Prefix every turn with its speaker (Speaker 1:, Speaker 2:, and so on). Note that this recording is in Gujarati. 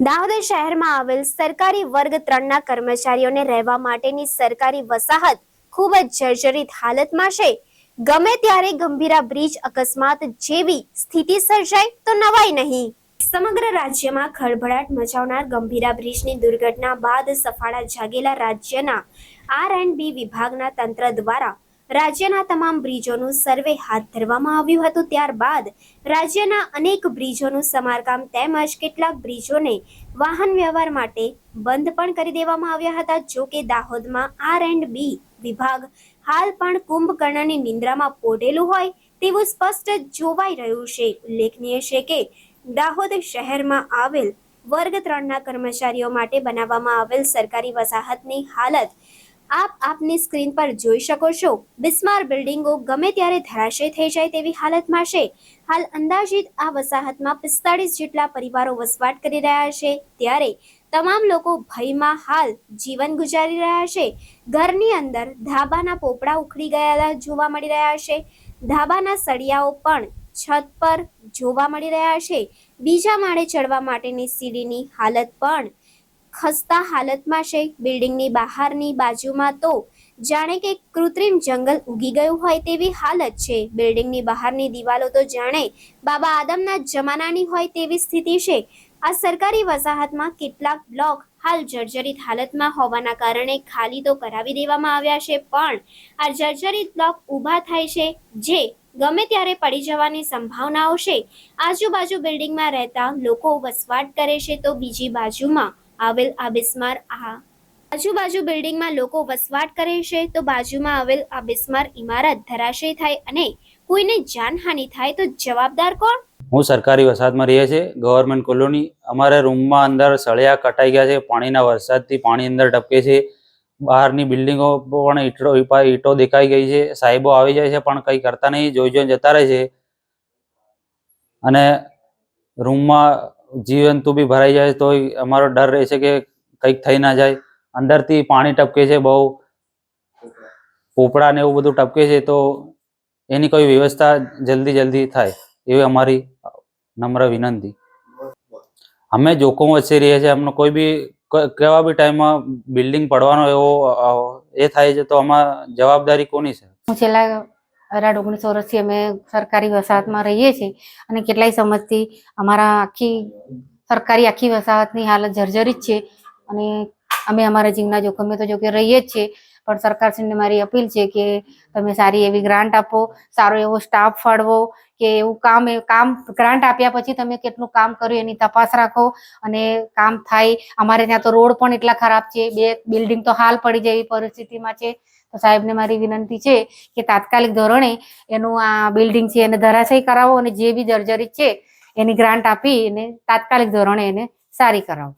Speaker 1: દાહોદ શહેરમાં આવેલ સરકારી વર્ગ ત્રણના કર્મચારીઓને રહેવા માટેની સરકારી વસાહત ખૂબ જ જર્જરિત હાલતમાં છે. ગમે ત્યારે ગંભીરા બ્રિજ અકસ્માત જેવી સ્થિતિ સર્જાય તો નવાઈ નહીં. સમગ્ર રાજ્યમાં ખળભળાટ મચાવનાર ગંભીરા બ્રિજની દુર્ઘટના બાદ સફાળા જાગેલા રાજ્યના આર એન્ડ બી વિભાગના તંત્ર દ્વારા રાજ્યના તમામ બ્રિજોનું સર્વે હાથ ધરવામાં આવ્યું હતું. ત્યારબાદ રાજ્યના અનેક બ્રિજોનું સમારકામ તેમજ કેટલાક બ્રિજોને વાહન વ્યવહાર માટે બંધ પણ કરી દેવામાં આવ્યા હતા. જો કે દાહોદમાં આર એન્ડ બી વિભાગ હાલ પણ કુંભકર્ણની નિંદ્રામાં પોઢેલું હોય તેવું સ્પષ્ટ જોવાઈ રહ્યું છે. ઉલ્લેખનીય છે કે દાહોદ શહેરમાં આવેલ વર્ગ ત્રણના કર્મચારીઓ માટે બનાવવામાં આવેલ સરકારી વસાહતની હાલત આપ આપની સ્ક્રીન પર જોઈ શકો છો, બિસ્માર બિલ્ડિંગો ગમે ત્યારે ધરાશય થઈ જાય તેવી હાલતમાં છે હાલ અંદાજિત આ વસાહતમાં પિસ્તાળીસ જેટલા પરિવારો વસવાટ કરી રહ્યા છે, ત્યારે તમામ લોકો ભયમાં હાલ જીવન ગુજારી રહ્યા છે. ઘરની અંદર ધાબાના પોપડા ઉખડી ગયેલા જોવા મળી રહ્યા છે, ધાબાના સળિયાઓ પણ છત પર જોવા મળી રહ્યા છે. બીજા માળે ચડવા માટેની સીડીની હાલત પણ ખસ્તા હાલતમાં છે બિલ્ડિંગની બહારની બાજુમાં તો જાણે કે કૃત્રિમ જંગલ ઉગી ગયું હોય તેવી હાલત છે. બિલ્ડિંગની બહારની દિવાલો તો જાણે બાબા આદમના જમાનાની હોય તેવી સ્થિતિ છે. આ સરકારી વસાહતમાં કેટલાક બ્લોક હાલ જર્જરિત હાલતમાં હોવાના કારણે ખાલી તો કરાવી દેવામાં આવ્યા છે, પણ આ જર્જરિત બ્લોક ઊભા થાય છે, જે ગમે ત્યારે પડી જવાની સંભાવનાઓ છે. આજુબાજુ બિલ્ડિંગમાં રહેતા લોકો વસવાટ કરે છે, તો બીજી બાજુમાં આવેલ આ બિસ્માર આ. આજુબાજુ બિલ્ડિંગમાં લોકો વસવાટ કરે છે, તો બાજુમાં આવેલ આ બિસ્માર ઇમારત ધરાશય થાય અને કોઈને જાનહાનિ થાય તો જવાબદાર કોણ?
Speaker 2: હું સરકારી વસાહતમાં રહીએ છીએ ગવર્મેન્ટ કોલોની. અમારા રૂમમાં અંદર સળિયા કટાઈ ગયા છે, પાણીના વરસાદથી પાણી અંદર ટપકે છે. બહારની બિલ્ડિંગો પણ ઈટો ઈટો દેખાઈ ગઈ છે. સાહેબો આવી જાય છે, પણ કંઈ કરતા નહીં જોઈ જોઈને જતા રહે છે. અને રૂમમાં જીવજંતુ બી ભરાઈ જાય તો અમારો ડર રહે છે કે કંઈક થઈ ના જાય. અંદરથી પાણી ટપકે છે બહુ, પોપડા ને એવું બધું ટપકે છે, તો એની કોઈ વ્યવસ્થા જલ્દી જલ્દી થાય, એવી અમારી નમ્ર વિનંતી. અમે જોખમ વચ્ચે રહીએ છીએ, અમને કોઈ બી કેવા બી ટાઈમમાં બિલ્ડિંગ પડવાનો એવો એ થાય છે, તો આમાં જવાબદારી કોની છે?
Speaker 3: છેલ્લા અઢાર, ઓગણીસ વર્ષથી અમે સરકારી વસાહતમાં રહીએ છીએ અને કેટલાય સમજથી અમારા આખી સરકારી આખી વસાહતની હાલત જર્જરિત છે અને અમે અમારા જીવના જોખમે તો જોકે રહીએ જ છીએ. પણ સરકારશ્રીને મારી અપીલ છે કે તમે સારી એવી ગ્રાન્ટ આપો, સારો એવો સ્ટાફ ફાળવો, કે એવું કામ એ કામ ગ્રાન્ટ આપ્યા પછી તમે કેટલું કામ કર્યું એની તપાસ રાખો અને કામ થાય. અમારે ત્યાં તો રોડ પણ એટલા ખરાબ છે, બે બિલ્ડિંગ તો હાલ પડી જાય એવી પરિસ્થિતિમાં છે. તો સાહેબને મારી વિનંતી છે કે તાત્કાલિક ધોરણે એનું આ બિલ્ડિંગ છે એને ધરાશય કરાવો અને જે બી જર્જરિત છે એની ગ્રાન્ટ આપી અને તાત્કાલિક ધોરણે એને સારી કરાવો.